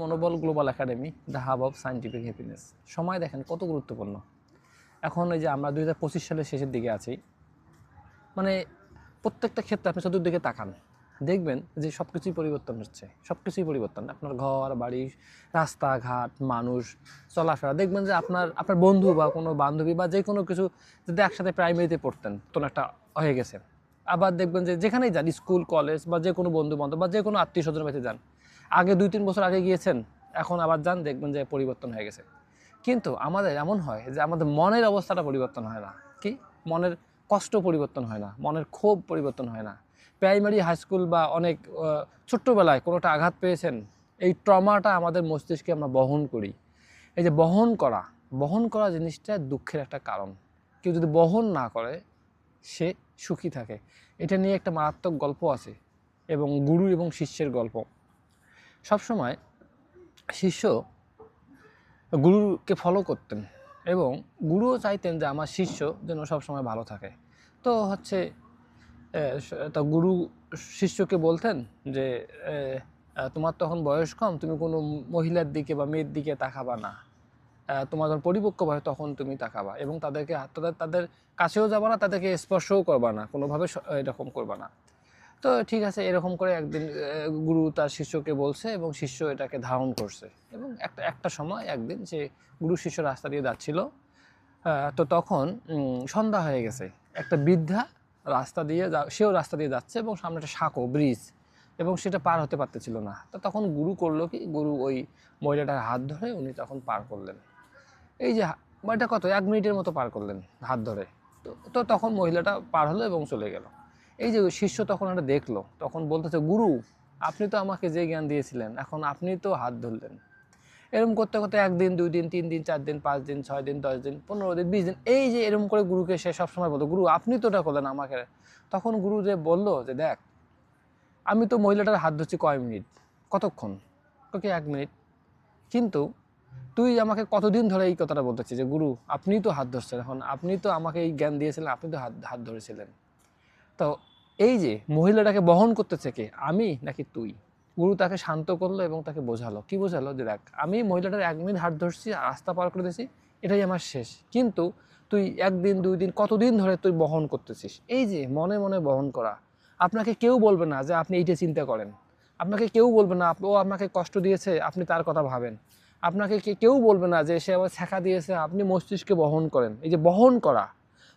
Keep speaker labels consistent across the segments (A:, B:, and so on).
A: Monobol global academy the hub of scientific happiness সময় দেখেন কত গুরুত্বপূর্ণ। এখন এই যে আমরা দুই হাজার পঁচিশ সালের শেষের দিকে আছি মানে প্রত্যেকটা ক্ষেত্রে আপনি চতুর্দিকে তাকান। দেখবেন যে সব কিছুই পরিবর্তন হচ্ছে সব কিছুই পরিবর্তন। আপনার ঘর, বাড়ি, রাস্তাঘাট, মানুষ, চলাফেরা। দেখবেন যে আপনার আপনার বন্ধু বা কোনো বান্ধবী বা যে কোনো কিছু যদি একসাথে প্রাইমারিতে পড়তেন কোনো একটা হয়ে গেছে। আবার দেখবেন যে যেখানেই যান, স্কুল কলেজ বা যে কোনো বন্ধু বান্ধব বা যে কোনো আত্মীয় স্বজন বাড়িতে যান আগে দুই, তিন বছর আগে গিয়েছেন, এখন আবার যান, দেখবেন যে পরিবর্তন হয়ে গেছে। কিন্তু আমাদের এমন হয় যে আমাদের মনের অবস্থাটা পরিবর্তন হয় না। কি? মনের কষ্ট পরিবর্তন হয় না, মনের ক্ষোভ পরিবর্তন হয় না। প্রাইমারি হাই স্কুল বা অনেক ছোট্টবেলায় কোনোটা আঘাত পেয়েছেন, এই ট্রমাটা আমাদের মস্তিষ্কে আমরা বহন করি। এই যে বহন করা বহন করা জিনিসটা দুঃখের একটা কারণ। কেউ যদি বহন না করে, সে সুখী থাকে। এটা নিয়ে একটা মারাত্মক গল্প আছে, এবং গুরু এবং শিষ্যের গল্প। সবসময় শিষ্য গুরুকে ফলো করতেন এবং গুরুও চাইতেন যে আমার শিষ্য যেন সবসময় ভালো থাকে। তো হচ্ছে তা গুরু শিষ্যকে বলতেন যে তোমার তখন বয়স কম, তুমি কোনো মহিলার দিকে বা মেয়ের দিকে তাকাবা না। তোমার যখন পরিপক্ক হয় তখন তুমি তাকাবা এবং তাদেরকে, তাদের তাদের কাছেও যাবা না, তাদেরকে স্পর্শও করবা না, কোনোভাবে এরকম করবা না। তো ঠিক আছে, এরকম করে একদিন গুরু তার শিষ্যকে বলছে এবং শিষ্য এটাকে ধারণ করছে। এবং একটা একটা সময়, একদিন সে গুরু শিষ্য রাস্তা দিয়ে যাচ্ছিল তো তখন সন্ধ্যা হয়ে গেছে। একটা বৃদ্ধা রাস্তা দিয়ে সেও রাস্তা দিয়ে যাচ্ছে এবং সামনে একটা সাঁকো, ব্রিজ, এবং সেটা পার হতে পারতেছিল না। তো তখন গুরু করল কি, গুরু ওই মহিলাটার হাত ধরে উনি তখন পার করলেন। এই যে বা এটা কত, এক মিনিটের মতো পার করলেন হাত ধরে। তো তখন মহিলাটা পার হলো এবং চলে গেল। এই যে শিষ্য তখন এটা দেখল, তখন বলতেছে, গুরু, আপনি তো আমাকে যে জ্ঞান দিয়েছিলেন, এখন আপনি তো হাত ধরলেন। এরকম করতে করতে একদিন, দুই দিন, তিন দিন, চার দিন, পাঁচ দিন, ছয় দিন, দশ দিন, পনেরো দিন, বিশ দিন, এই যে এরকম করে গুরুকে সে সবসময় বলতো, গুরু, আপনি তো ওটা করলেন আমাকে। তখন গুরু যে বলল যে, দেখ, আমি তো মহিলাটার হাত ধরছি কয় মিনিট? কতক্ষণ? ওকে, এক মিনিট। কিন্তু তুই আমাকে কতদিন ধরে এই কথাটা বলতেছিস যে, গুরু, আপনিই তো হাত ধরছেন, এখন আপনি তো আমাকে এই জ্ঞান দিয়েছিলেন, আপনি তো হাত হাত ধরেছিলেন। তো এই যে মহিলাটাকে বহন করতেছে কে? আমি নাকি তুই? গুরু তাকে শান্ত করল এবং তাকে বোঝালো। কি বোঝালো? যে দেখ, আমি মহিলাটার এক মিনিট হাত ধরছি, রাস্তা পার করে দিয়েছি, এটাই আমার শেষ। কিন্তু তুই একদিন, দুই দিন, কতদিন ধরে তুই বহন করতেছিস? এই যে মনে মনে বহন করা। আপনাকে কেউ বলবে না যে আপনি এইটা চিন্তা করেন। আপনাকে কেউ বলবে না, ও আপনাকে কষ্ট দিয়েছে, আপনি তার কথা ভাবেন। আপনাকে কেউ বলবে না যে সে আবার ছেঁকা দিয়েছে, আপনি মস্তিষ্কে বহন করেন। এই যে বহন করা।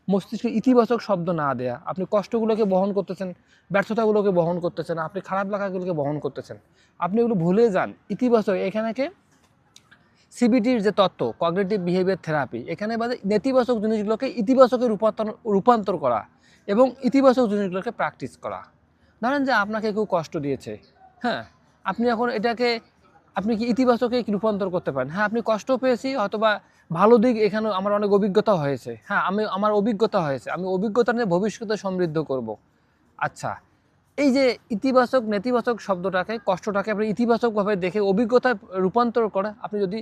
A: মস্তিষ্কে ইতিবাচক শব্দ না দেয়া। আপনি কষ্টগুলোকে বহন করতেছেন, ব্যর্থতাগুলোকে বহন করতেছেন, আপনি খারাপ লাগাগুলোকে বহন করতেছেন। আপনি এগুলো ভুলে যান। ইতিবাচক এখানেকে সিবিটির যে তত্ত্ব কগনিটিভ বিহেভিয়ার থেরাপি এখানে বাদে নেতিবাচক জিনিসগুলোকে ইতিবাচকে রূপান্তর রূপান্তর করা এবং ইতিবাচক জিনিসগুলোকে প্র্যাকটিস করা। ধরেন যে আপনাকে কেউ কষ্ট দিয়েছে হ্যাঁ? আপনি এখন এটাকে, আপনি কি ইতিবাচকে রূপান্তর করতে পারেন? হ্যাঁ আপনি কষ্ট পেয়েছি অথবা ভালো দিক এখানে আমার অনেক অভিজ্ঞতা হয়েছে। হ্যাঁ আমি, আমার অভিজ্ঞতা হয়েছে। আমি অভিজ্ঞতা নিয়ে ভবিষ্যতে সমৃদ্ধ করব। আচ্ছা এই যে ইতিবাচক, নেতিবাচক শব্দটাকে, কষ্টটাকে আপনি ইতিবাচকভাবে দেখে অভিজ্ঞতায় রূপান্তর করে, আপনি যদি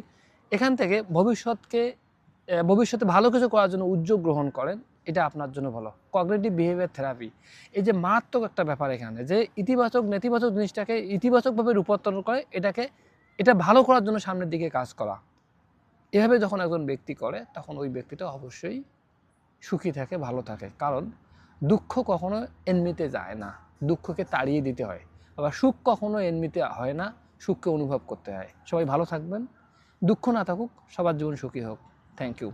A: এখান থেকে ভবিষ্যৎকে ভবিষ্যতে ভালো কিছু করার জন্য উদ্যোগ গ্রহণ করেন, এটা আপনার জন্য ভালো। কগনিটিভ বিহেভিয়ার থেরাপি এই যে মারাত্মক একটা ব্যাপার এখানে, যে ইতিবাচক, নেতিবাচক জিনিসটাকে ইতিবাচকভাবে রূপান্তর করে, এটাকে, এটা ভালো করার জন্য সামনের দিকে কাজ করা। এভাবে যখন একজন ব্যক্তি করে, তখন ওই ব্যক্তিটা অবশ্যই সুখী থাকে, ভালো থাকে। কারণ দুঃখ কখনো এমনিতে যায় না। দুঃখকে তাড়িয়ে দিতে হয়। আবার সুখ কখনো এমনিতে হয় না। সুখকে অনুভব করতে হয়। সবাই ভালো থাকবেন। দুঃখ না থাকুক, সবার জীবন সুখী হোক। Thank you